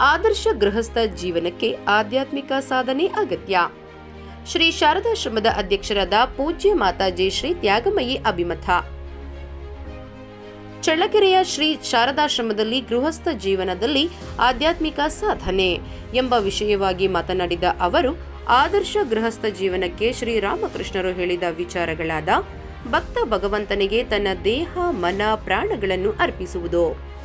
ಆದರ್ಶ ಗೃಹಸ್ಥ ಜೀವನಕ್ಕೆ ಆಧ್ಯಾತ್ಮಿಕ ಸಾಧನೆ ಅಗತ್ಯ. ಶ್ರೀ ಶಾರದಾಶ್ರಮದ ಅಧ್ಯಕ್ಷರಾದ ಪೂಜ್ಯ ಮಾತಾಜಿ ಶ್ರೀ ತ್ಯಾಗಮಯಿ ಅಭಿಮತ. ಚಳ್ಳಕೆರೆಯ ಶ್ರೀ ಶಾರದಾಶ್ರಮದಲ್ಲಿ ಗೃಹಸ್ಥ ಜೀವನದಲ್ಲಿ ಆಧ್ಯಾತ್ಮಿಕ ಸಾಧನೆ ಎಂಬ ವಿಷಯವಾಗಿ ಮಾತನಾಡಿದ ಅವರು, ಆದರ್ಶ ಗೃಹಸ್ಥ ಜೀವನಕ್ಕೆ ಶ್ರೀರಾಮಕೃಷ್ಣರು ಹೇಳಿದ ವಿಚಾರಗಳಾದ ಭಕ್ತ ಭಗವಂತನಿಗೆ ತನ್ನ ದೇಹ, ಮನ, ಪ್ರಾಣಗಳನ್ನು ಅರ್ಪಿಸುವುದು.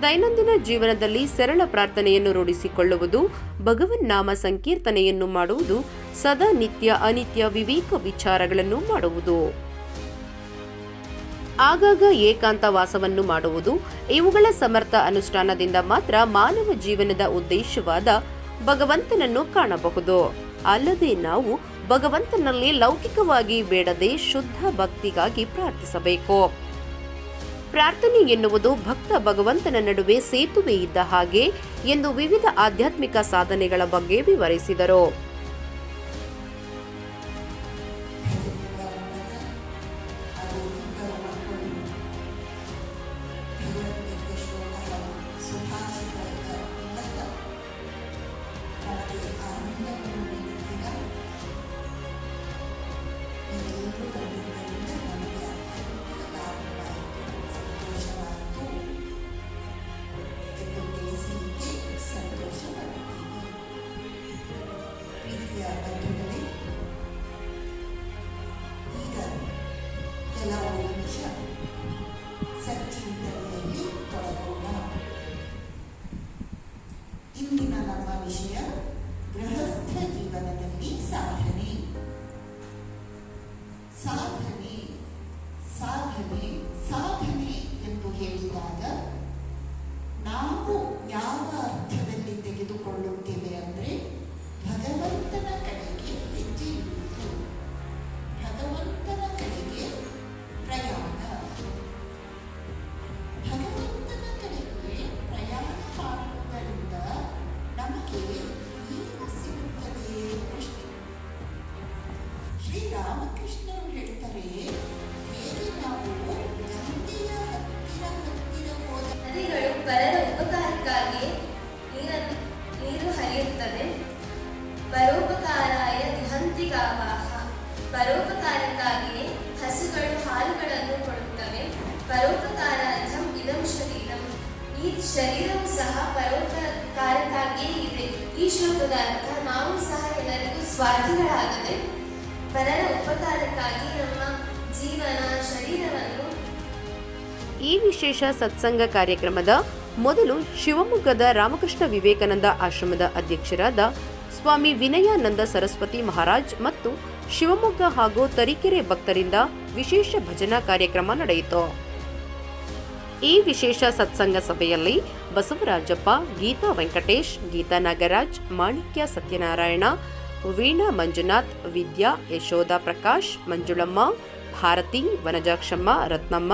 ದೈನಂದಿನ ಜೀವನದಲ್ಲಿ ಸರಳ ಪ್ರಾರ್ಥನೆಯನ್ನು ರೂಢಿಸಿಕೊಳ್ಳುವುದು, ಭಗವನ್ ನಾಮ ಸಂಕೀರ್ತನೆಯನ್ನು ಮಾಡುವುದು, ಸದಾ ನಿತ್ಯ ಅನಿತ್ಯ ವಿವೇಕ ವಿಚಾರಗಳನ್ನು ಮಾಡುವುದು. ಆಗಾಗ ಏಕಾಂತ ವಾಸವನ್ನು ಮಾಡುವುದು, ಇವುಗಳ ಸಮರ್ಥ ಅನುಷ್ಠಾನದಿಂದ ಮಾತ್ರ ಮಾನವ ಜೀವನದ ಉದ್ದೇಶವಾದ ಭಗವಂತನನ್ನು ಕಾಣಬಹುದು. ಅಲ್ಲದೆ ನಾವು ಭಗವಂತನಲ್ಲಿ ಲೌಕಿಕವಾಗಿ ಬೇಡದೆ ಶುದ್ಧ ಭಕ್ತಿಗಾಗಿ ಪ್ರಾರ್ಥಿಸಬೇಕು. ಪ್ರಾರ್ಥನೆ ಎನ್ನುವುದು ಭಕ್ತ ಭಗವಂತನ ನಡುವೆ ಸೇತುವೆ ಇದ್ದ ಹಾಗೆ ಎಂದು ವಿವಿಧ ಆಧ್ಯಾತ್ಮಿಕ ಸಾಧನೆಗಳ ಬಗ್ಗೆ ವಿವರಿಸಿದರು. ಇಂದಿನ ನಮ್ಮ ವಿಷಯ ಗೃಹಸ್ಥ ಜೀವನದಲ್ಲಿ ಸಾಧನೆ ಸಾಧನೆ ಸಾಧನೆ ಸಾಧನೆ ಎಂದು ಹೇಳಿದಾಗ ನಾವು ಯಾವ ಅರ್ಥದಲ್ಲಿ ಈ ಶರೀರವು ಸಹ ಪರೋಪಕಾರಕ್ಕಾಗಿಯೇ ಇದೆ. ಈ ಶ್ಲೋಕದ ಅರ್ಥ ನಾವು ಸಹ ಎಲ್ಲರಿಗೂ ಸ್ವಾರ್ಥಿಗಳಾಗದೆ ಪರರ ಉಪಕಾರಕ್ಕಾಗಿ ನಮ್ಮ ಜೀವನ, ಶರೀರವನ್ನು ಈ ವಿಶೇಷ ಸತ್ಸಂಗ ಕಾರ್ಯಕ್ರಮದ ಮೊದಲು ಶಿವಮೊಗ್ಗದ ರಾಮಕೃಷ್ಣ ವಿವೇಕಾನಂದ ಆಶ್ರಮದ ಅಧ್ಯಕ್ಷರಾದ ಸ್ವಾಮಿ ವಿನಯಾನಂದ ಸರಸ್ವತಿ ಮಹಾರಾಜ್ ಮತ್ತು ಶಿವಮೊಗ್ಗ ಹಾಗೂ ತರೀಕೆರೆ ಭಕ್ತರಿಂದ ವಿಶೇಷ ಭಜನಾ ಕಾರ್ಯಕ್ರಮ ನಡೆಯಿತು. ಈ ವಿಶೇಷ ಸತ್ಸಂಗ ಸಭೆಯಲ್ಲಿ ಬಸವರಾಜಪ್ಪ, ಗೀತಾ ವೆಂಕಟೇಶ್, ಗೀತಾ ನಾಗರಾಜ್, ಮಾಣಿಕ್ಯ ಸತ್ಯನಾರಾಯಣ, ವೀಣಾ ಮಂಜುನಾಥ್, ವಿದ್ಯಾ, ಯಶೋಧ ಪ್ರಕಾಶ್, ಮಂಜುಳಮ್ಮ, ಭಾರತಿ, ವನಜಾಕ್ಷಮ್ಮ, ರತ್ನಮ್ಮ,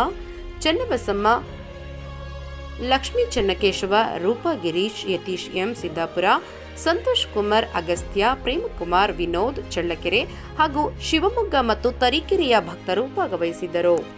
ಚನ್ನಬಸಮ್ಮ, ಲಕ್ಷ್ಮೀ ಚೆನ್ನಕೇಶವ, ರೂಪಾ ಗಿರೀಶ್, ಯತೀಶ್ ಎಂ ಸಿದ್ದಾಪುರ, ಸಂತೋಷ್ ಕುಮಾರ್, ಅಗಸ್ತ್ಯ, ಪ್ರೇಮಕುಮಾರ್, ವಿನೋದ್, ಚಳ್ಳಕೆರೆ ಹಾಗೂ ಶಿವಮೊಗ್ಗ ಮತ್ತು ತರೀಕೆರೆಯ ಭಕ್ತರು ಭಾಗವಹಿಸಿದ್ದರು.